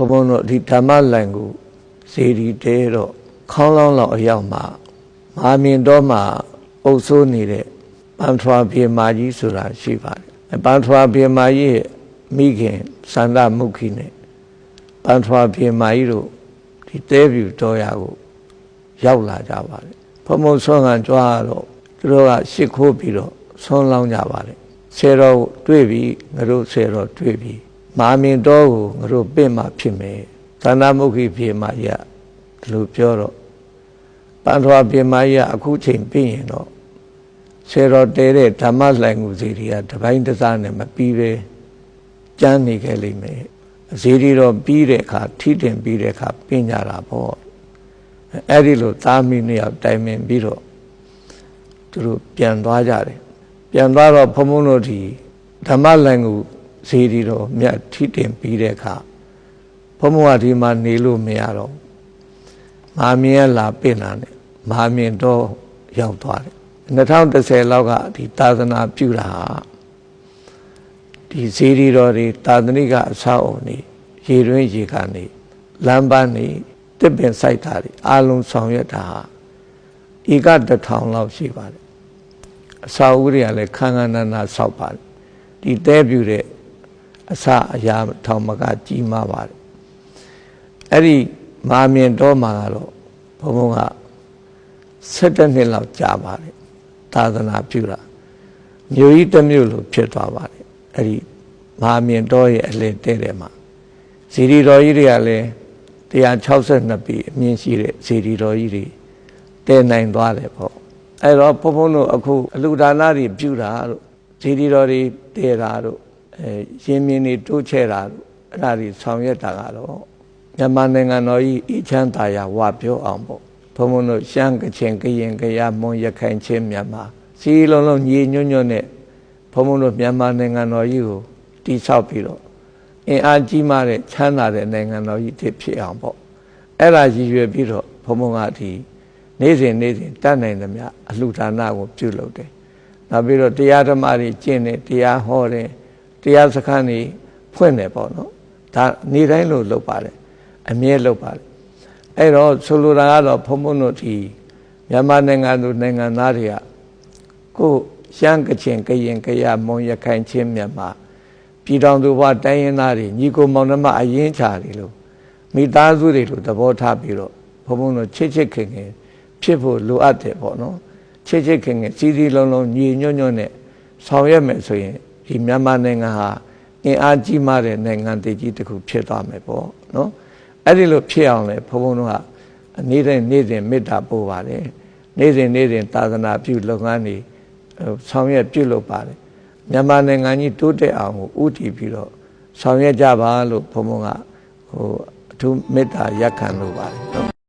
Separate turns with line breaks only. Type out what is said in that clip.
ုံဘုံတို့ဒီဓမ္မလန်ကိုဇေဒီတဲတော့ခေါင်းလောင်းလောက်အရောက်မှာမဟာမြင်တော့မှာအုပ်ဆိုးနေတဲ့ပန်ထွာပြေမာကြီးဆိုတာရှိပါတယ်ပန်ထွာပြေမာကြီးရဲ့မိခင်စန္ဒမုခိနဲ့ပန်ထွာပြေမာကြီးတို့ဒီတဲပြူတော်ရကိုရောက်လာကြပါတယ်ဘုံဘုံဆွမ်းကန်ကြွားတော့သူတို့ကရှ िख ိုးပြီးတော့ဆွမ်းလောင်းကြပါတယ်ဆယ်တော်တွေ့ပြီငါတို့ဆယ်တော်တွေ့ပြီ မဟာမြင်တော်ကိုငါတို့ပြင့်မှဖြစ်မယ်သန္တာမုခိပြေမာကြီးကဒီလိုပြောတော့ပန်ထွာပြေမာကြီးကအခုချိန်ပြင့်ရင်တော့ဆယ်တော်တဲတဲ့ဓမ္မလှန်ကူစီတွေကတပိုင်းတစားနဲ့မပြီးပဲကြမ်းနေခဲ့လိမ့်မယ်ဇီဒီတော့ပြီးတဲ့အခါထိတင်ပြီးတဲ့အခါပြင်ကြတာပေါ့အဲ့ဒီလိုသားမိနှစ်ယောက်တိုင်ပင်ပြီးတော့သူတို့ပြန်သွားကြတယ်ပြန်သွားတော့ဘုံဘုံတို့ဒီဓမ္မလန်ကူ ဇီဒီတော့မြတ်ထိတင်ပြီးတဲ့အခါဘုံဘုံကဒီမှာနေလို့မရတော့မဟာမြင်ကလာပြင်လာတယ်မဟာမြင်တော့ရောက်သွားတယ်2010လောက်ကဒီသာသနာပြုတာဟာဒီဇီဒီတော်တွေသာသနိကအဆောက်အုံတွေရေတွင်းရေကနေလမ်းပန်းနေတစ်ပင်စိုက်တာတွေအလုံးဆောင်ရွက်တာဟာဧကတစ်ထောင်လောက်ရှိပါတယ်အဆောက်အဦတွေကလည်းခန်းခန်းနာနာဆောက်ပါတယ်ဒီတဲပြူတဲ့ အစအရာထောင်မကကြီးမားပါတယ်အဲ့ဒီမာမြင်တော့မှာကတော့ဘုံဘုံက7နှစ်လောက်ကြာပါတယ်သာသနာပြုတာမြို့ကြီးတစ်မြို့လိုဖြစ်သွားပါတယ်အဲ့ဒီမဟာမြင်တော်ရဲ့အလယ်တဲ့တယ်မှာဇီရီတော်ကြီးတွေကလည်း162ปีအမြင့်ရှိတဲ့ဇီရီတော်ကြီးတွေတည်နိုင်သွားတယ်ပေါ့အဲ့တော့ဘုံဘုံတို့အခုအလူဒါနတွေပြုတာတို့ဇီရီတော်တွေတည်တာတို့ အဲရှင်မြင်းတွေတိုးချဲ့တာတို့အဲ့ဒါတွေဆောင်ရွက်တာကတော့မြန်မာနိုင်ငံတော်ကြီးအချမ်းသာရဝပြောအောင်ပေါ့ဘုံဘုံတို့ရှမ်းကချင်ကရင်ကရမွန်ရခိုင်ချင်းမြန်မာစီလုံးလုံးညီညွတ်ညွတ်နဲ့ဘုံဘုံတို့မြန်မာနိုင်ငံတော်ကြီးကိုတိဆောက်ပြီးတော့အင်အားကြီးမားတဲ့ချမ်းသာတဲ့နိုင်ငံတော်ကြီးဖြစ်ဖြစ်အောင်ပေါ့အဲ့ဒါရည်ရွယ်ပြီးတော့ဘုံဘုံကဒီနေ့စဉ်နေ့စဉ်တတ်နိုင်သမျှအလှူဒါနကိုပြုလုပ်တယ်နောက်ပြီးတော့တရားဓမ္မတွေကျင့်တယ်တရားဟောတယ် တရားစခန်းတွေဖွင့်တယ်ပေါ့နော်ဒါနေ့တိုင်းလို့လုပ်ပါတယ်အမြဲလုပ်ပါတယ်အဲ့တော့ဆိုလိုတာကတော့ဘုံဘုံတို့ဒီမြန်မာနိုင်ငံသူနိုင်ငံသားတွေကကိုရှမ်းကချင်ကရင်ကရမွန်ရခိုင်ချင်းမြန်မာပြည်တော်သူဘဝတိုင်းရင်းသားတွေညီကိုမောင်နှမအရင်ချာတွေလို့မိသားစုတွေလို့သဘောထားပြီးတော့ဘုံဘုံတို့ချစ်ချစ်ခင်ခင်ဖြစ်ဖို့လိုအပ်တယ်ပေါ့နော်ချစ်ချစ်ခင်ခင်စီစီလုံးလုံးညီညွတ်ညွတ်နဲ့ဆောင်ရွက်မယ်ဆိုရင် ဒီမြန်မာနိုင်ငံဟာအင်အားကြီးမားတဲ့နိုင်ငံတည်ကြီးတစ်ခုဖြစ်သွားမယ်ပေါ့နော်အဲ့ဒီလိုဖြစ်အောင်လေဘုံဘုံတို့ကနေ့တိုင်းနေ့စဉ်မေတ္တာပို့ပါတယ်နေ့စဉ်နေ့စဉ်သာသနာပြုလုပ်ငန်းတွေဆောင်ရွက်ပြုလုပ်ပါတယ်မြန်မာနိုင်ငံကြီးတိုးတက်အောင်ကိုဥတည်ပြီးတော့ဆောင်ရွက်ကြပါလို့ဘုံဘုံကဟိုအထူးမေတ္တာရက်ခံလိုပါတယ်နော်